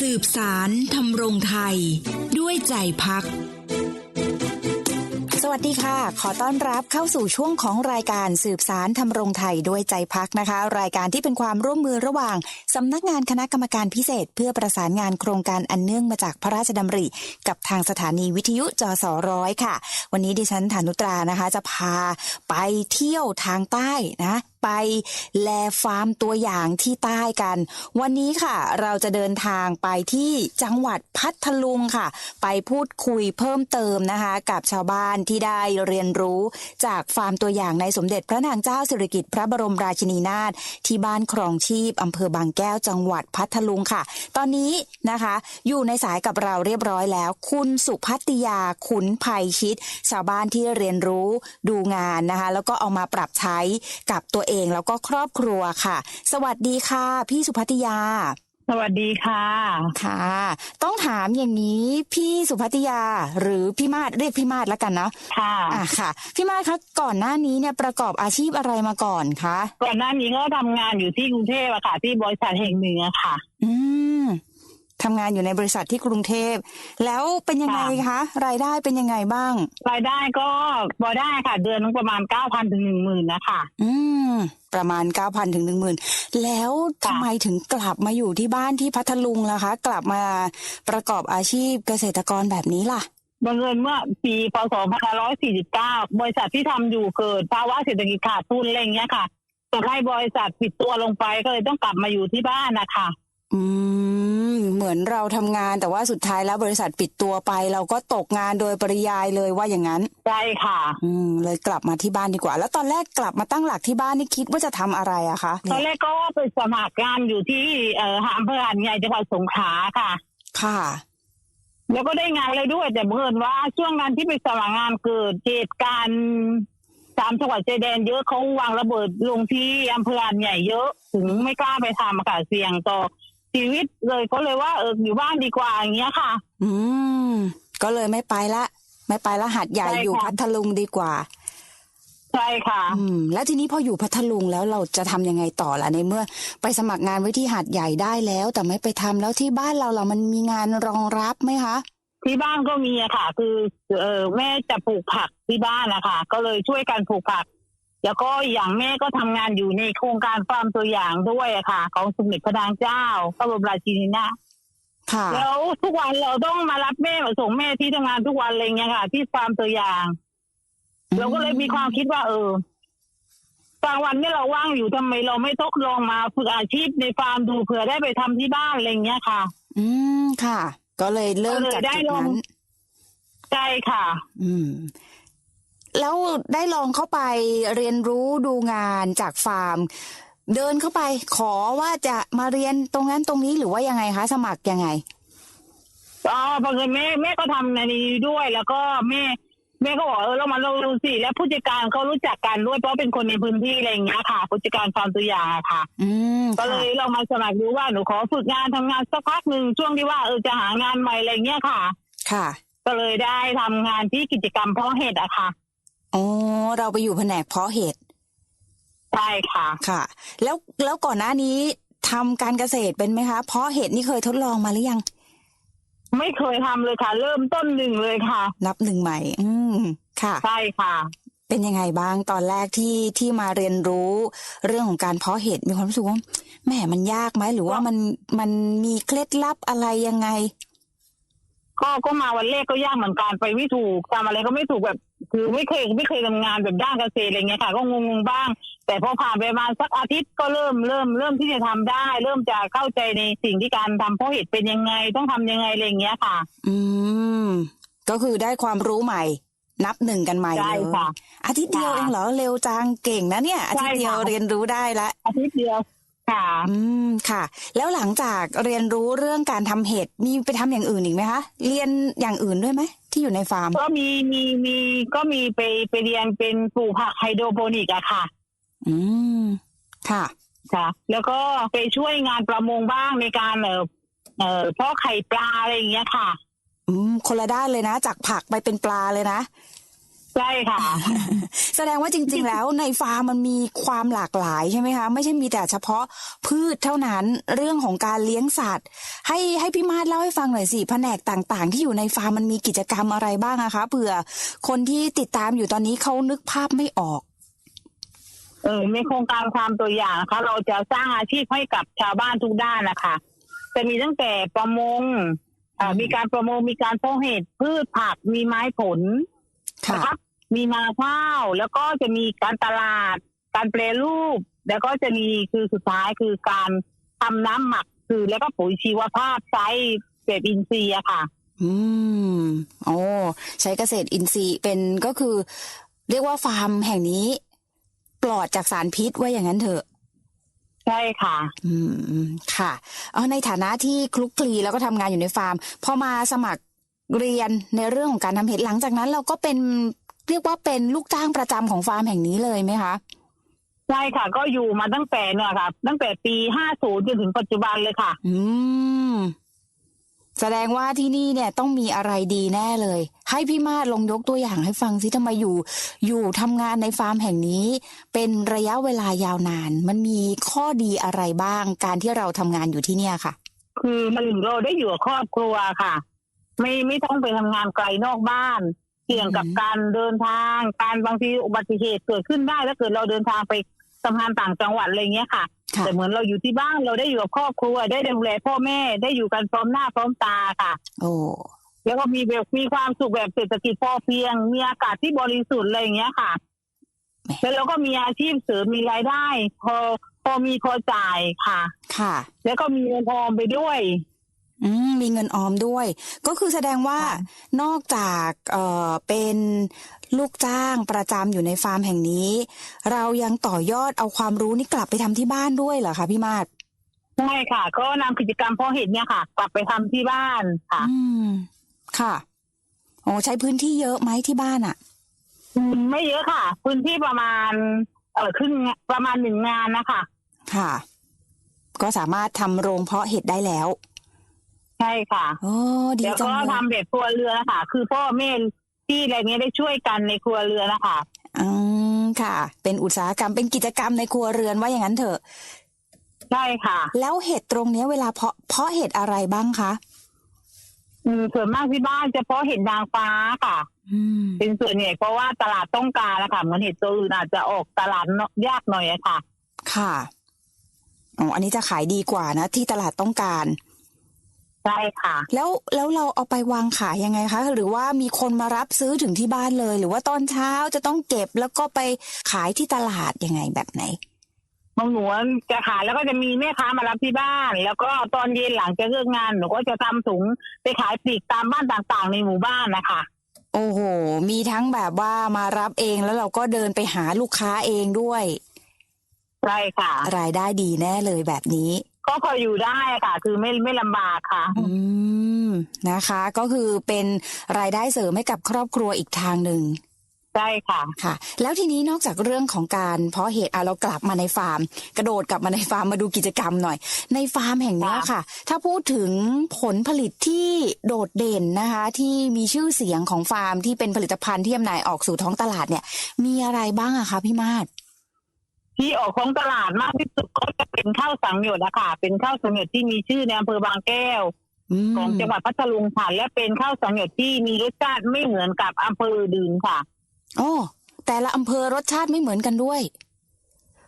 สืบสารทำรงไทย ด้วยใจพัก สวัสดีค่ะ ขอต้อนรับเข้าสู่ช่วงของรายการสืบสารทำรงไทยด้วยใจพักนะคะ รายการที่เป็นความร่วมมือระหว่างสำนักงานคณะกรรมการพิเศษ เพื่อประสานงานโครงการอันเนื่องมาจากพระราชดำริ กับทางสถานีวิทยุจสร้อยค่ะ วันนี้ดิฉันฐานุตรานะคะ จะพาไปเที่ยวทางใต้นะ ไปแลฟาร์มตัวอย่างที่ใต้กัน วันนี้ค่ะเราจะเดินทางไปที่จังหวัดพัทลุงค่ะ ไปพูดคุยเพิ่มเติมนะคะ กับชาวบ้านที่ได้เรียนรู้จากฟาร์มตัวอย่างในสมเด็จพระนางเจ้าสิริกิติ์พระบรมราชินีนาถที่บ้านครองชีพอำเภอบางแก้วจังหวัดพัทลุงค่ะ ตอนนี้นะคะ อยู่ในสายกับเราเรียบร้อยแล้ว คุณสุพัตยาขุนภัยชิตชาวบ้านที่เรียนรู้ดูงานนะคะ แล้วก็เอามาปรับใช้กับตัวเองแล้วก็ครอบครัวค่ะ สวัสดีค่ะ พี่สุพัตยา สวัสดีค่ะ ค่ะ ต้องถามอย่างนี้พี่สุพัตยาหรือพี่มาศเรียกพี่มาศแล้วกันเนาะค่ะอะค่ะ พี่มาศคะก่อนหน้านี้เนี่ยประกอบอาชีพอะไรมาก่อนคะก่อนหน้านี้ก็ทำงานอยู่ที่กรุงเทพอะค่ะ ที่บริษัทแห่งหนึ่งอะค่ะ อืม ทำงานอยู่ในบริษัทที่กรุงเทพ แล้วเป็นยังไงคะ รายได้เป็นยังไงบ้าง รายได้ก็พอได้ค่ะ เดือนนึงประมาณเก้าพันถึงหนึ่งหมื่นนะคะอืมประมาณ9,000ถึง10,000แล้วทำไมถึงกลับมาอยู่ที่บ้านที่พัทลุงล่ะคะ กลับมาประกอบอาชีพเกษตรกรแบบนี้ล่ะบังเอิญเมื่อปีพศ2549 บริษัทที่ทำอยู่เกิดภาวะเศรษฐกิจขาดทุนอะไรอย่างเงี้ยค่ะทำให้บริษัทปิดตัวลงไปก็เลยต้องกลับมาอยู่ที่บ้านนะคะ อืม เหมือนเราทำงานแต่ว่าสุดท้ายแล้วบริษัทปิดตัวไป เราก็ตกงานโดยปริยายเลยว่าอย่างนั้น ใช่ค่ะ อืม เลยกลับมาที่บ้านดีกว่า แล้วตอนแรกกลับมาตั้งหลักที่บ้านนี่คิดว่าจะทำอะไรอะคะตอนแรกก็ไปสมัครงานอยู่ที่เอ่ออำเภอหาดใหญ่จังหวัดสงขลาค่ะ ค่ะ แล้วก็ได้งานเลยด้วย แต่บังเอิญว่าช่วงนั้นที่ไปสมัครงานเกิดเหตุการณ์สามจังหวัดชายแดนเยอะเขาวางระเบิดลงที่อำเภอหาดใหญ่เยอะ ถึงไม่กล้าไปทำอะค่ะเสี่ยงต่อ ชีวิตเลยก็เลยว่าเอออยู่บ้านดีกว่าอย่างเงี้ยค่ะ อืม ก็เลยไม่ไปละ ไม่ไปละหัดใหญ่ใช่ค่ะอยู่พัทลุงดีกว่า ใช่ค่ะ อืม แล้วทีนี้พออยู่พัทลุงแล้วเราจะทำยังไงต่อล่ะในเมื่อ ไปสมัครงานไว้ที่หาดใหญ่ได้แล้ว แต่ไม่ไปทำแล้วที่บ้านเราล่ะมันมีงานรองรับไหมคะ ที่บ้านก็มีอะค่ะ คือเออแม่จะปลูกผักที่บ้านนะคะก็เลยช่วยกันปลูกผัก แล้วก็อย่างแม่ก็ทำงานอยู่ในโครงการฟาร์มตัวอย่างด้วยอะค่ะ ของสมเด็จพระนางเจ้าพระบรมราชินีนาถค่ะแล้วทุกวันเราต้องมารับแม่มาส่งแม่ที่ทำงานทุกวันอะไรเงี้ยค่ะ ที่ฟาร์มตัวอย่าง เราก็เลยมีความคิดว่า เออบางวันเนี่ยเราว่างอยู่ทำไมเราไม่ทดลองมาฝึกอาชีพในฟาร์มดูเผื่อได้ไปทำที่บ้านอะไรเงี้ยค่ะ อืมค่ะ ก็เลยเริ่มจากก็เลยได้จุดลองนั้นใช่ค่ะ อืม แล้วได้ลองเข้าไปเรียนรู้ดูงานจากฟาร์ม เดินเข้าไปขอว่าจะมาเรียนตรงนั้นตรงนี้หรือว่ายังไงคะ สมัครยังไงอ๋อบังเอิญแม่แม่ก็ทำในนี้ด้วย แล้วก็แม่แม่ก็บอกเออเรามาลองดูสิแล้วผู้จัดการเขารู้จักกันด้วยเพราะเป็นคนในพื้นที่อะไรอย่างเงี้ยค่ะ ผู้จัดการฟาร์มตัวอย่างอะค่ะอืมก็เลยลองมาสมัครดูว่าหนูขอฝึกงานทำงานสักพักหนึ่งช่วงที่ว่าเออจะหางานใหม่อะไรเงี้ยค่ะ ค่ะ ก็เลยได้ทำงานที่กิจกรรมเพาะเห็ดอะค่ะ อ๋อเราไปอยู่แผนกเพาะเห็ดใช่ค่ะ ค่ะ แล้วแล้วก่อนหน้านี้ทำการเกษตรเป็นไหมคะ เพาะเห็ดนี่เคยทดลองมาหรือยัง ไม่เคยทำเลยค่ะ เริ่มต้นหนึ่งเลยค่ะ นับหนึ่งใหม่ อืมค่ะ ใช่ค่ะ เป็นยังไงบ้างตอนแรกที่ที่มาเรียนรู้เรื่องของการเพาะเห็ดมีความรู้สึกว่าแหมมันยากไหมหรือว่ามันมันมีเคล็ดลับอะไรยังไง ก็ก็มาวันแรกก็ยากเหมือนกันไปไม่ถูกทำอะไรก็ไม่ถูกแบบ คือไม่เคยไม่เคยทำงานแบบด้านเกษตรอะไรเงี้ยค่ะ ก็งงๆบ้าง แต่พอผ่านไปประมาณสักอาทิตย์ก็เริ่มเริ่มเริ่มที่จะทำได้ เริ่มจะเข้าใจในสิ่งที่การทำเพาะเห็ดเป็นยังไงต้องทำยังไงอะไรเงี้ยค่ะ อืมก็คือได้ความรู้ใหม่ นับหนึ่งกันใหม่ใช่เลยค่ะอาทิตย์เดียวค่ะเองเหรอเร็วจังเก่งนะเนี่ย อาทิตย์ใช่ค่ะเดียวเรียนรู้ได้ละอาทิตย์เดียวค่ะอืมค่ะ แล้วหลังจากเรียนรู้เรื่องการทำเห็ดมีไปทำอย่างอื่นอีกไหมคะเรียนอย่างอื่นด้วยไหม ที่อยู่ในฟาร์ม ก็มีมีมีก็มีไปไปเรียนเป็นปลูกผักไฮโดรโปนิกอะค่ะ อืมค่ะ ค่ะ แล้วก็ไปช่วยงานประมงบ้างในการเอ่อเอ่อเพาะไข่ปลาอะไรอย่างเงี้ยค่ะ อืมคนละด้านเลยนะ จากผักไปเป็นปลาเลยนะ ใช่ค่ะ แสดงว่าจริง ๆ แล้วในฟาร์มมันมีความหลากหลายใช่ไหมคะ ไม่ใช่มีแต่เฉพาะพืชเท่านั้นเรื่องของการเลี้ยงสัตว์ ให้ให้พี่มาศเล่าให้ฟังหน่อยสิแผนกต่างๆ ที่อยู่ในฟาร์มมันมีกิจกรรมอะไรบ้างอะคะเผื่อคนที่ติดตามอยู่ตอนนี้เขานึกภาพไม่ออกเออมีโครงการความตัวอย่างนะคะเราจะสร้างอาชีพให้กับชาวบ้านทุกด้านนะคะจะมีตั้งแต่ประมงอ่าอืมมีการประมงมีการเพาะเห็ดพืชผักมีไม้ผลค่ะนะครับ มีนาข้าว แล้วก็จะมีการตลาด การแปรรูป แล้วก็จะมีคือสุดท้ายคือการทำน้ำหมักคือแล้วก็ปุ๋ยชีวภาพใช้แบบอินทรีย์อะค่ะ อืมโอ้ใช้เกษตรอินทรีย์เป็นก็คือ เรียกว่าฟาร์มแห่งนี้ ปลอดจากสารพิษว่าอย่างนั้นเถอะ ใช่ค่ะ อืมค่ะเอาในฐานะที่คลุกคลีแล้วก็ทำงานอยู่ในฟาร์มพอมาสมัครเรียนในเรื่องของการทำเห็ดหลังจากนั้น เราก็เป็น เรียกว่าเป็นลูกจ้างประจำของฟาร์มแห่งนี้เลยไหมคะใช่ค่ะ ก็อยู่มาตั้งแต่เนี่ยค่ะ ตั้งแต่ปี50จนถึงปัจจุบันเลยค่ะ อืม แสดงว่าที่นี่เนี่ยต้องมีอะไรดีแน่เลย ให้พี่มาศลองยกตัวอย่างให้ฟังสิทำไมอยู่ อยู่ทำงานในฟาร์มแห่งนี้ เป็นระยะเวลายาวนาน มันมีข้อดีอะไรบ้าง การที่เราทำงานอยู่ที่เนี่ยค่ะ คือมันเราได้อยู่กับครอบครัวค่ะ ไม่ไม่ต้องไปทำงานไกลนอกบ้าน เสี่ยงกับอืมการเดินทาง การบางทีอุบัติเหตุเกิดขึ้นได้ถ้าเกิดเราเดินทางไปทำงานต่างจังหวัดอะไรเงี้ยค่ะค่ะ แต่เหมือนเราอยู่ที่บ้านเราได้อยู่กับครอบครัว ได้ดูแลพ่อแม่ได้อยู่กันพร้อมหน้าพร้อมตาค่ะ โอ้แล้วก็มีแบบมีความสุขแบบเศรษฐกิจพอเพียง มีอากาศที่บริสุทธิ์อะไรอย่างเงี้ยค่ะแหมแล้วเราก็มีอาชีพเสริมมีรายได้ พอพอมีพอจ่ายค่ะ ค่ะ แล้วก็มีเงินออมไปด้วย อืมมีเงินออมด้วย ก็คือแสดงว่าค่ะนอกจากเอ่อเป็นลูกจ้างประจำอยู่ในฟาร์มแห่งนี้ เรายังต่อยอดเอาความรู้นี่กลับไปทำที่บ้านด้วยเหรอคะพี่มาศใช่ค่ะ ก็นำกิจกรรมเพาะเห็ดเนี่ยค่ะ กลับไปทำที่บ้านค่ะอืม ค่ะโอ้ใช้พื้นที่เยอะไหมที่บ้านอะอืมไม่เยอะค่ะ พื้นที่ประมาณ เออครึ่งประมาณหนึ่งงานนะคะค่ะ ก็สามารถทำโรงเพาะเห็ดได้แล้ว ใช่ค่ะโอ้ดีแล้วจังก็เลยทำแบบครัวเรือนนะคะคือพ่อแม่ที่อะไรเงี้ยได้ช่วยกันในครัวเรือนนะคะอืมค่ะ เป็นอุตสาหกรรมเป็นกิจกรรมในครัวเรือนว่าอย่างนั้นเถอะ ใช่ค่ะ แล้วเห็ดตรงเนี้ยเวลาเพาะเพาะเห็ดอะไรบ้างคะอืมส่วนมากที่บ้านจะเพาะเห็ดนางฟ้าค่ะ อืมเป็นส่วนใหญ่เพราะว่าตลาดต้องการนะคะเหมือนเห็ดตัวอื่นอาจจะออกตลาดยากหน่อยอะค่ะ ค่ะอ๋ออันนี้จะขายดีกว่านะ ที่ตลาดต้องการ ใช่ค่ะ แล้วแล้วเราเอาไปวางขายยังไงคะ หรือว่ามีคนมารับซื้อถึงที่บ้านเลย หรือว่าตอนเช้าจะต้องเก็บแล้วก็ไปขายที่ตลาดยังไงแบบไหนบางหนูจะขายแล้วก็จะมีแม่ค้ามารับที่บ้าน แล้วก็ตอนเย็นหลังจะเลิกงานหนูก็จะทำถุงไปขายปลีกตามบ้านต่างๆ ในหมู่บ้านนะคะโอ้โห มีทั้งแบบว่ามารับเองแล้วเราก็เดินไปหาลูกค้าเองด้วย ใช่ค่ะ รายได้ดีแน่เลยแบบนี้ ก็พออยู่ได้ค่ะ คือไม่ไม่ลำบากค่ะ อืมนะคะ ก็คือเป็นรายได้เสริมให้กับครอบครัวอีกทางหนึ่งใช่ค่ะ ค่ะ แล้วทีนี้นอกจากเรื่องของการเพาะเห็ดอะเรากลับมาในฟาร์ม กระโดดกลับมาในฟาร์มมาดูกิจกรรมหน่อย ในฟาร์มแห่งเนี้ยค่ะ ถ้าพูดถึงผลผลิตที่โดดเด่นนะคะ ที่มีชื่อเสียงของฟาร์มที่เป็นผลิตภัณฑ์ที่จำหน่ายออกสู่ท้องตลาดเนี่ย มีอะไรบ้างอะคะพี่มาศ ที่ออกของตลาดมากที่สุดก็จะเป็นข้าวสังหยดนะคะเป็นข้าวสังหยดที่มีชื่อในอำเภอบางแก้วอืมของจังหวัดพัทลุงค่ะและเป็นข้าวสังหยดที่มีรสชาติไม่เหมือนกับอำเภออื่นค่ะโอ้แต่ละอำเภอรสชาติไม่เหมือนกันด้วย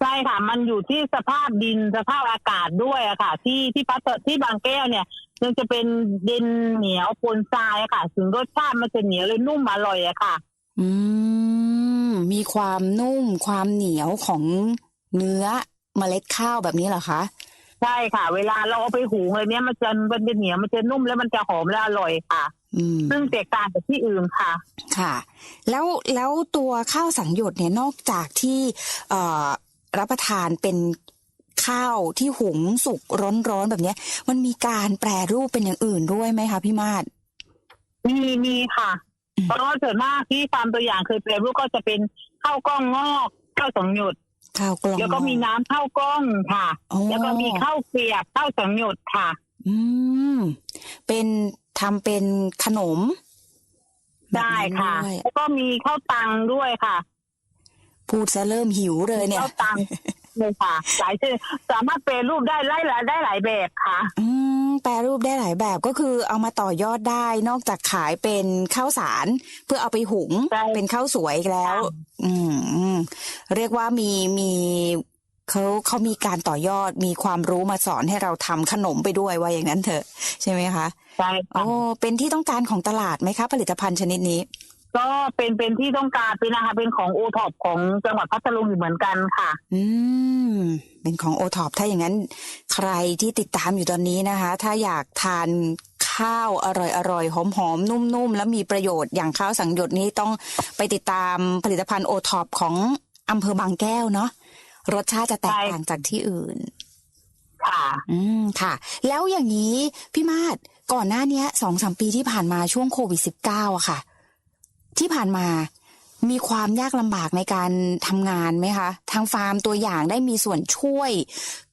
ใช่ค่ะ มันอยู่ที่สภาพดินสภาพอากาศด้วยอะค่ะ ที่ที่พัทที่บางแก้วเนี่ยมันจะเป็นดินเหนียวปนทรายอะค่ะ ถึงรสชาติมันจะเหนียวเลยนุ่มอร่อยอะค่ะ อืม มีความนุ่ม ความเหนียวของเนื้อเมล็ดข้าวแบบนี้เหรอคะใช่ค่ะ เวลาเราเอาไปหุงเลยเนี่ยมันจะมันจะเหนียวมันจะนุ่มแล้วมันจะหอมและอร่อยค่ะอืมซึ่งแตกต่างจากที่อื่นค่ะ ค่ะ แล้วแล้วตัวข้าวสังหยดเนี่ยนอกจากที่เอ่อรับประทานเป็นข้าวที่หุงสุกร้อนๆแบบเนี้ย มันมีการแปรรูปเป็นอย่างอื่นด้วยไหมคะพี่มาศมีมีค่ะอืม เพราะว่าส่วนมากที่ฟาร์มตัวอย่างเคยแปลรูปก็จะเป็นข้าวกล้องงอกข้าวสังหยดข้าวกล่องแล้วก็มีน้ำข้าวกล้องค่ะโอ้แล้วก็มีข้าวเกลียบข้าวสังหยดค่ะ อืมเป็นทำเป็นขนมแแบบใช่นั้นค่ะด้วยแล้วก็มีข้าวตังด้วยค่ะพูดซะเริ่มหิวเลยเนี่ย ข้าวตังเลยค่ะ หลายชนิดสามารถเปรย์รูปได้ไล่ละได้หลายแบบค่ะ อืม แปรรูปได้หลายแบบก็คือเอามาต่อยอดได้นอกจากขายเป็นข้าวสาร เพื่อเอาไปหุงใช่ เป็นข้าวสวยอีกแล้วค่ะอืมเรียกว่ามีมีเขาเขามีการต่อยอดมีความรู้มาสอนให้เราทำขนมไปด้วยว่าอย่างนั้นเถอะ ใช่ไหมคะใช่โอ้ค่ะเป็นที่ต้องการของตลาดไหมคะ ผลิตภัณฑ์ชนิดนี้ ก็เป็นเป็นที่ต้องการเป็นนะคะเป็นของโอท็อปของจังหวัดพัทลุงอยู่เหมือนกันค่ะ อืม เป็นของโอท็อปถ้าอย่างนั้น ใครที่ติดตามอยู่ตอนนี้นะคะ ถ้าอยากทานข้าวอร่อยอร่อยหอมหอมๆนุ่มๆ แล้วมีประโยชน์อย่างข้าวสังหยดนี้ต้องไปติดตามผลิตภัณฑ์โอท็อปของอำเภอบางแก้วเนาะรสชาติจะแตกใช่ต่างจากที่อื่น ค่ะ อืมค่ะ แล้วอย่างนี้พี่มาศก่อนหน้าเนี้สองสามปีที่ผ่านมาช่วงโควิดสิบเก้าอะค่ะ ที่ผ่านมามีความยากลำบากในการทำงานไหมคะ ทางฟาร์มตัวอย่างได้มีส่วนช่วย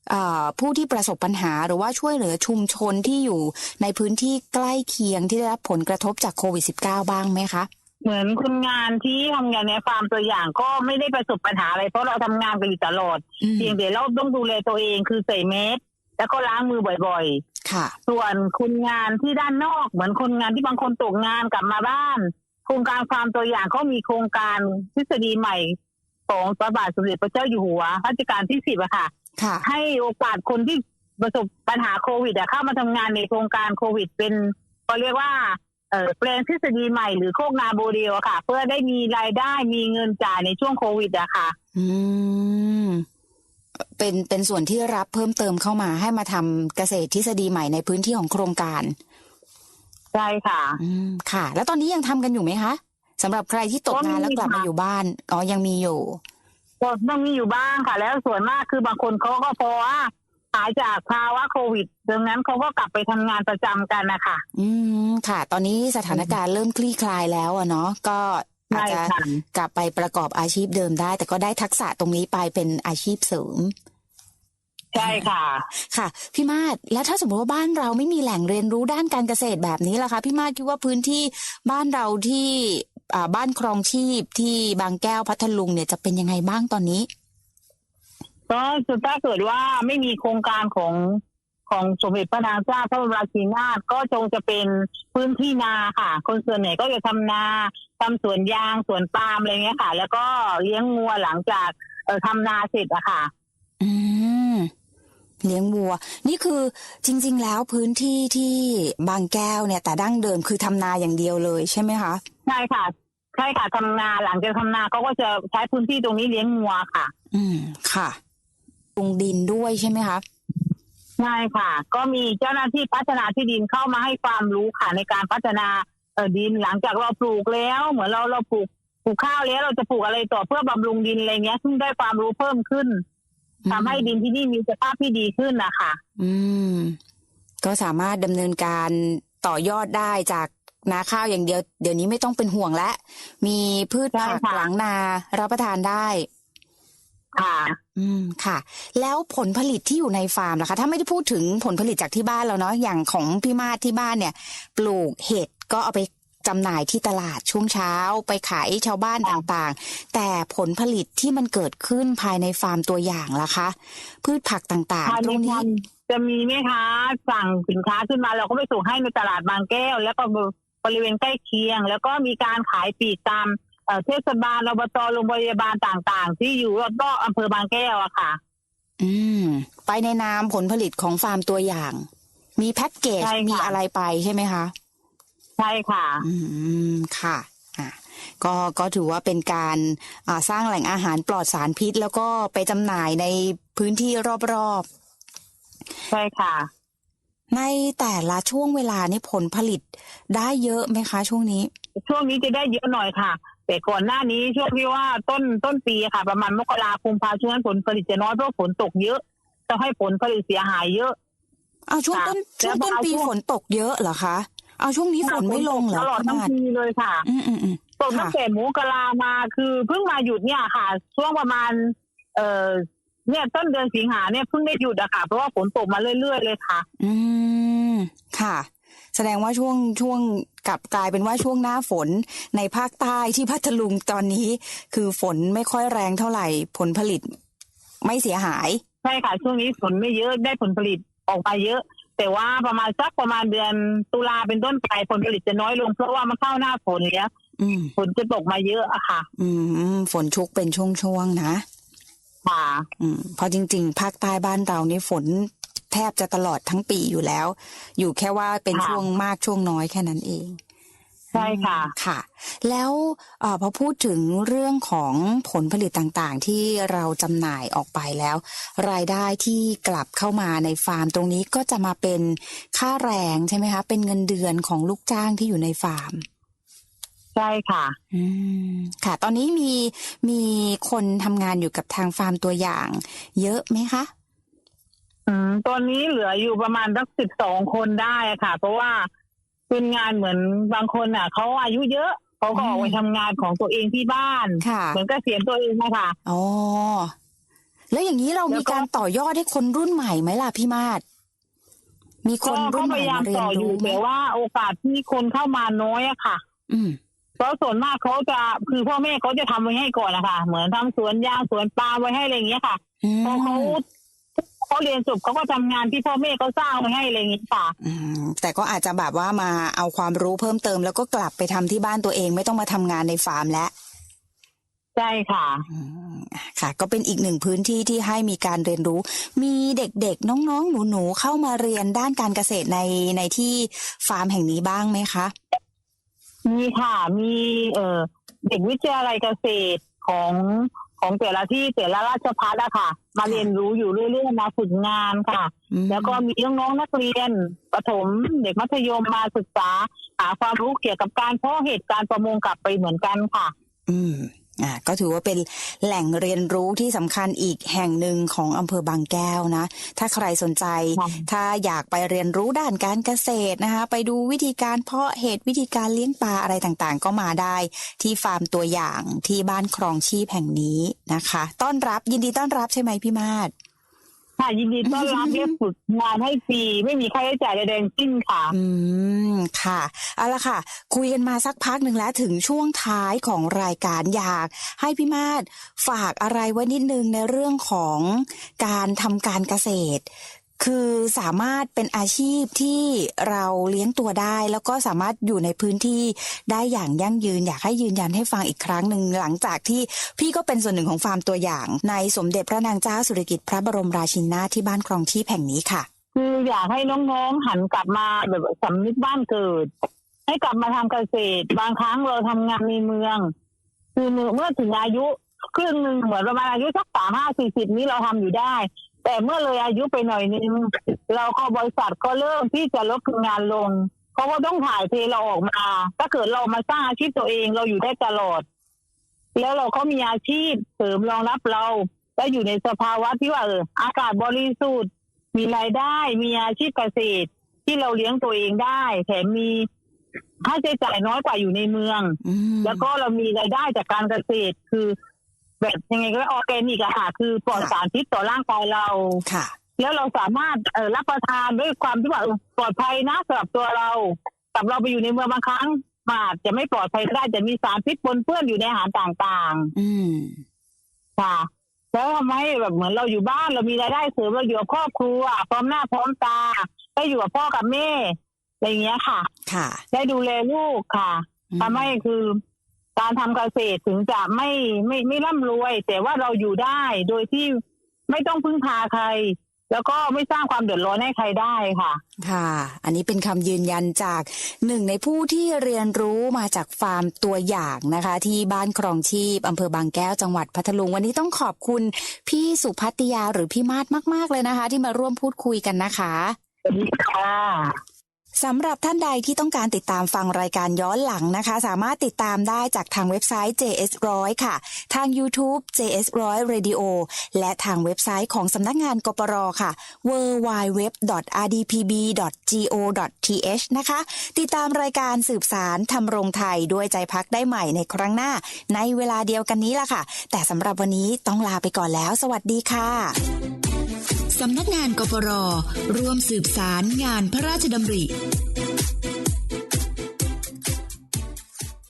เอ่อผู้ที่ประสบปัญหาหรือว่าช่วยเหลือชุมชนที่อยู่ในพื้นที่ใกล้เคียงที่ได้รับผลกระทบจากโควิด -19 บ้างไหมคะ เหมือนคนงานที่ทำงานในฟาร์มตัวอย่างก็ไม่ได้ประสบปัญหาอะไรเพราะเราทำงานกันอยู่ตลอดอืมเพียงแต่เราต้องดูแลตัวเองคือใส่เมสแล้วก็ล้างมือบ่อยค่ะๆส่วนคนงานที่ด้านนอกเหมือนคนงานที่บางคนตกงานกลับมาบ้าน โครงการฟาร์มตัวอย่างเขามีโครงการทฤษฎีใหม่ของพระบาทสมเด็จพระเจ้าอยู่หัวรัชกาลที่สิบอะค่ะค่ะให้โอกาสคนที่ประสบปัญหาโควิดอะเข้ามาทำงานในโครงการโควิด เป็นเขาเรียกว่าเออแปลงทฤษฎีใหม่หรือโคกนาโบเดลอะค่ะ เพื่อได้มีรายได้มีเงินจ่ายในช่วงโควิดอะค่ะ อืมเป็นเป็นส่วนที่รับเพิ่มเติมเข้ามาให้มาทำเกษตรทฤษฎีใหม่ในพื้นที่ของโครงการ ใช่ค่ะ อืมค่ะ แล้วตอนนี้ยังทำกันอยู่ไหมคะสำหรับใครที่ตกงานแล้วกลับมาอยู่บ้านอ๋อยังมีอยู่ ก็ต้องมีอยู่บ้างค่ะ แล้วส่วนมากคือบางคนเขาก็พอว่าหายจากภาวะโควิดดังนั้นเขาก็กลับไปทำงานประจำกันนะคะอืมค่ะ ตอนนี้สถานการณ์เริ่มคลี่คลายแล้วอะเนาะก็อาจใช่จะค่ะ กลับไปประกอบอาชีพเดิมได้ แต่ก็ได้ทักษะตรงนี้ไปเป็นอาชีพเสริม ใช่ค่ะ ค่ะ พี่มาศแล้วถ้าสมมติว่าบ้านเราไม่มีแหล่งเรียนรู้ด้านการเกษตรแบบนี้ล่ะคะ พี่มาศคิดว่าพื้นที่บ้านเราที่อ่าบ้านครองชีพที่บางแก้วพัทลุงเนี่ยจะเป็นยังไงบ้างตอนนี้ก็คือถ้าเกิดว่าไม่มีโครงการของของสมเด็จพระนางเจ้าพระบรมราชินีนาถก็จงจะเป็นพื้นที่นาค่ะ คนส่วนใหญ่ก็จะทำนาทำสวนยางสวนปาล์มอะไรเงี้ยค่ะ แล้วก็เลี้ยงงัวหลังจากเอ่อทำนาเสร็จอะค่ะ อืม เลี้ยงวัว นี่คือจริง ๆ แล้วพื้นที่ที่บางแก้วเนี่ย แต่ดั้งเดิมคือทำนาอย่างเดียวเลยใช่ไหมคะใช่ค่ะใช่ค่ะทำนาหลังจากทำนาเขาก็จะใช้พื้นที่ตรงนี้เลี้ยงงัวค่ะ อืมค่ะปรุงดินด้วยใช่ไหมคะใช่ค่ะ ก็มีเจ้าหน้าที่พัฒนาที่ดินเข้ามาให้ความรู้ค่ะในการพัฒนาเอ่อดินหลังจากเราปลูกแล้ว เหมือนเราเราปลูกปลูกข้าวแล้วเราจะปลูกอะไรต่อเพื่อบำรุงดินอะไรเงี้ยซึ่งได้ความรู้เพิ่มขึ้น ทำให้ดินที่นี่มีสภาพที่ดีขึ้นนะคะอืม ก็สามารถดำเนินการต่อยอดได้จากนาข้าวอย่างเดียว เดี๋ยวนี้ไม่ต้องเป็นห่วงและมีพืชผักใช่ค่ะหลังนารับประทานได้ ค่ะ อืมค่ะ แล้วผลผลิตที่อยู่ในฟาร์มล่ะคะ ถ้าไม่ได้พูดถึงผลผลิตจากที่บ้านเราเนาะอย่างของพี่มาศที่บ้านเนี่ย ปลูกเห็ดก็เอาไป จำหน่ายที่ตลาดช่วงเช้าไปขายชาวบ้านต่างๆ แต่ผลผลิตที่มันเกิดขึ้นภายในฟาร์มตัวอย่างล่ะคะ พืชผักต่างภายๆตในรงนี้วันจะมีแม่ค้าสั่งสินค้าขึ้นมาเราก็ไปส่งให้ในตลาดบางแก้ว แล้วก็บริเวณใกล้เคียง แล้วก็มีการขายปลีกตามเอ่อเทศบาลอบตโรงพยาบาลต่างๆ ที่อยู่รอบๆอำเภอบางแก้วอะค่ะ อืม ไปในนามผลผลิตของฟาร์มตัวอย่าง มีแพ็กเกจใช่ค่ะมีอะไรไปใช่ไหมคะ ใช่ค่ะ อืมค่ะอะ ก็ก็ถือว่าเป็นการอ่าสร้างแหล่งอาหารปลอดสารพิษ แล้วก็ไปจำหน่ายในพื้นที่รอบใช่ค่ะ ๆ ในแต่ละช่วงเวลานี่ผลผลิตได้เยอะไหมคะช่วงนี้ ช่วงนี้จะได้เยอะหน่อยค่ะ แต่ก่อนหน้านี้ช่วงที่ว่าต้นต้นปีค่ะ ประมาณมกราคมพาช่วงนั้นผลผลิตจะน้อยเพราะฝนตกเยอะจะให้ผลผลิตเสียหายเยอะเอาช่วงค่ะต้นช่วงแล้วต้นเอาปีช่วง ฝนตกเยอะเหรอคะ เอาช่วงนี้ฝนไม่ลงเหรอตลอดพี่ทั้งมาศปีเลยค่ะ อืมอืมอืมตกตั้งค่ะแต่มกรามาคือเพิ่งมาหยุดเนี่ยค่ะ ช่วงประมาณ เอ่อเนี่ยต้นเดือนสิงหาเนี่ยเพิ่งได้หยุดอะค่ะ เพราะว่าฝนตกมาเรื่อยๆเลยค่ะ อืมค่ะ แสดงว่าช่วงช่วงกลับกลายเป็นว่าช่วงหน้าฝนในภาคใต้ที่พัทลุงตอนนี้ คือฝนไม่ค่อยแรงเท่าไหร่ ผลผลิตไม่เสียหาย ใช่ค่ะ ช่วงนี้ฝนไม่เยอะได้ผลผลิตออกมาเยอะ แต่ว่าประมาณสักประมาณเดือนตุลาเป็นต้นไปผลผลิตจะน้อยลง เพราะว่ามันเข้าหน้าฝนแล้วอืมฝนจะตกมาเยอะอะค่ะ อืม ฝนชุกเป็นช่วงๆนะค่ะอืมเพราะจริง ๆ ภาคใต้บ้านเรานี่ฝนแทบจะตลอดทั้งปีอยู่แล้ว อยู่แค่ว่าเป็นค่ะช่วงมากช่วงน้อยแค่นั้นเอง ใช่ค่ะค่ะ แล้วเออพอพูดถึงเรื่องของผลผลิตต่างๆ ที่เราจำหน่ายออกไปแล้ว รายได้ที่กลับเข้ามาในฟาร์มตรงนี้ก็จะมาเป็นค่าแรงใช่ไหมคะ เป็นเงินเดือนของลูกจ้างที่อยู่ในฟาร์มใช่ค่ะ อืม ค่ะ ตอนนี้มีมีคนทำงานอยู่กับทางฟาร์มตัวอย่าง เยอะไหมคะ อืม ตอนนี้เหลืออยู่ประมาณสักสิบสองคนได้อะค่ะ เพราะว่า เป็นงานเหมือนบางคนอะเขาอายุเยอะเขาก็ออกไปทำงานของตัวเองที่บ้าน ค่ะ เหมือนเกษียณตัวเองนะคะอ๋อแล้วอย่างนี้เราแล้มีวก็การต่อยอดให้คนรุ่นใหม่ไหมล่ะพี่มาศมีคก็นรุ่ก็นใหพม่ยายามมาเรียต่นออยู่รู้ไหมแต่ว่าโอกาสที่คนเข้ามาน้อยอะค่ะ อืมเพราะส่วนมากเขาจะคือพ่อแม่เขาจะทำไว้ให้ก่อนนะคะเหมือนทำสวนยางสวนปาล์มไว้ให้อะไรอย่างเงี้ยค่ะอืมพอเขา เขาเรียนจบเขาก็ทำงานที่พ่อแม่เขาสร้างไว้ให้อะไรอย่างเงี้ยค่ะอืมแต่ก็อาจจะแบบว่ามาเอาความรู้เพิ่มเติม แล้วก็กลับไปทำที่บ้านตัวเองไม่ต้องมาทำงานในฟาร์มแล้วใช่ค่ะอืมค่ะ ก็เป็นอีกหนึ่งพื้นที่ที่ให้มีการเรียนรู้ มีเด็กๆ น้องๆ หนูๆ เข้ามาเรียนด้านการเกษตรในในที่ฟาร์มแห่งนี้บ้างไหมคะ มีค่ะ มีเอ่อเด็กวิทยาลัยเกษตรของ ของแต่ละที่แต่ละราชพัฒอะค่ะ มาเรียนรู้อยู่เรื่อยๆมาฝึกงานค่ะอืมแล้วก็มีน้องๆนักเรียนประถมเด็กมัธยมมาศึกษา หาความรู้เกี่ยวกับการเพาะเห็ดการประมงกลับไปเหมือนกันค่ะ อืม อ่าก็ถือว่าเป็นแหล่งเรียนรู้ที่สำคัญอีกแห่งหนึ่งของอำเภอบางแก้วนะ ถ้าใครสนใจค่ะถ้าอยากไปเรียนรู้ด้านการเกษตรนะคะ ไปดูวิธีการเพาะเห็ดวิธีการเลี้ยงปลาอะไรต่างๆ ก็มาได้ที่ฟาร์มตัวอย่างที่บ้านครองชีพแห่งนี้นะคะ ต้อนรับยินดีต้อนรับใช่ไหมพี่มาศ ค่ะยินดีต้อนรับเรียกฝึกงานให้ฟรีไม่มีค่าใช้จ่ายใดๆทั้งสิ้นค่ะ อืมค่ะเอาละค่ะ คุยกันมาสักพักหนึ่งแล้วถึงช่วงท้ายของรายการอยาก ให้พี่มาศฝากอะไรไว้นิดนึงในเรื่องของการทำการเกษตร คือสามารถเป็นอาชีพที่เราเลี้ยงตัวได้ แล้วก็สามารถอยู่ในพื้นที่ได้อย่างยั่งยืน อยากให้ยืนยันให้ฟังอีกครั้งหนึ่งหลังจากที่พี่ก็เป็นส่วนหนึ่งของฟาร์มตัวอย่าง ในสมเด็จพระนางเจ้าสุริกิติ์พระบรมราชินีนาถที่บ้านครองชีพแห่งนี้ค่ะ คืออยากให้น้องๆหันกลับมาแบบสำนึกบ้านเกิด ให้กลับมาทำเกษตร บางครั้งเราทำงานในเมือง คือเมื่อถึงอายุครึ่งหนึ่งเหมือนประมาณอายุสักสามห้าสี่สิบนี้เราทำอยู่ได้ แต่เมื่อเลยอายุไปหน่อยนึงเราก็บริษัทก็เริ่มที่จะลดงานลงเขาก็ต้องถ่ายเทเราออกมา ถ้าเกิดเรามาสร้างอาชีพตัวเองเราอยู่ได้ตลอด แล้วเราก็มีอาชีพเสริมรองรับเราแล้วอยู่ในสภาวะที่ว่าเอออากาศบริสุทธิ์มีรายได้มีอาชีพเกษตร ที่เราเลี้ยงตัวเองได้แถมมีค่าใช้จ่ายน้อยกว่าอยู่ในเมืองอืมแล้วก็เรามีรายได้จากการเกษตร คือ แบบยังไงก็ออร์แกนิกอะค่ะ คือปลอดค่ะสารพิษต่อร่างกายเราค่ะ แล้วเราสามารถเออรับประทานด้วยความที่ว่าเออปลอดภัยนะสำหรับตัวเรากับเราไปอยู่ในเมืองบางครั้งมันอาจจะไม่ปลอดภัยก็ได้จะมีสารพิษปนเปื้อนอยู่ในอาหารต่างๆ อืมค่ะ แล้วทำให้แบบเหมือนเราอยู่บ้านเรามีรายได้เสริมเราอยู่กับครอบครัวพร้อมหน้าพร้อมตาได้อยู่กับพ่อกับแม่อะไรอย่างเงี้ยค่ะ ค่ะ ได้ดูแลลูกค่ะอืม ทำให้คือ การทำเกษตรถึงจะไม่ไม่ไม่ร่ำรวย แต่ว่าเราอยู่ได้โดยที่ไม่ต้องพึ่งพาใคร แล้วก็ไม่สร้างความเดือดร้อนให้ใครได้ค่ะ ค่ะ อันนี้เป็นคำยืนยันจากหนึ่งในผู้ที่เรียนรู้มาจากฟาร์มตัวอย่างนะคะ ที่บ้านครองชีพอำเภอบางแก้วจังหวัดพัทลุง วันนี้ต้องขอบคุณพี่สุพัตยาหรือพี่มาศมาก ๆ เลยนะคะ ที่มาร่วมพูดคุยกันนะคะสวัสดีค่ะ สำหรับท่านใดที่ต้องการติดตามฟังรายการย้อนหลังนะคะ สามารถติดตามได้จากทางเว็บไซต์ JS100 ค่ะ ทาง YouTube JS100 Radio และทางเว็บไซต์ของสำนักงานกปรค่ะ www.rdpb.go.th นะคะ ติดตามรายการสืบสารทำรงไทยด้วยใจพักได้ใหม่ในครั้งหน้า ในเวลาเดียวกันนี้ล่ะค่ะ แต่สำหรับวันนี้ต้องลาไปก่อนแล้ว สวัสดีค่ะ สำนักงานกปรร่วมสืบสารงานพระราชดำริ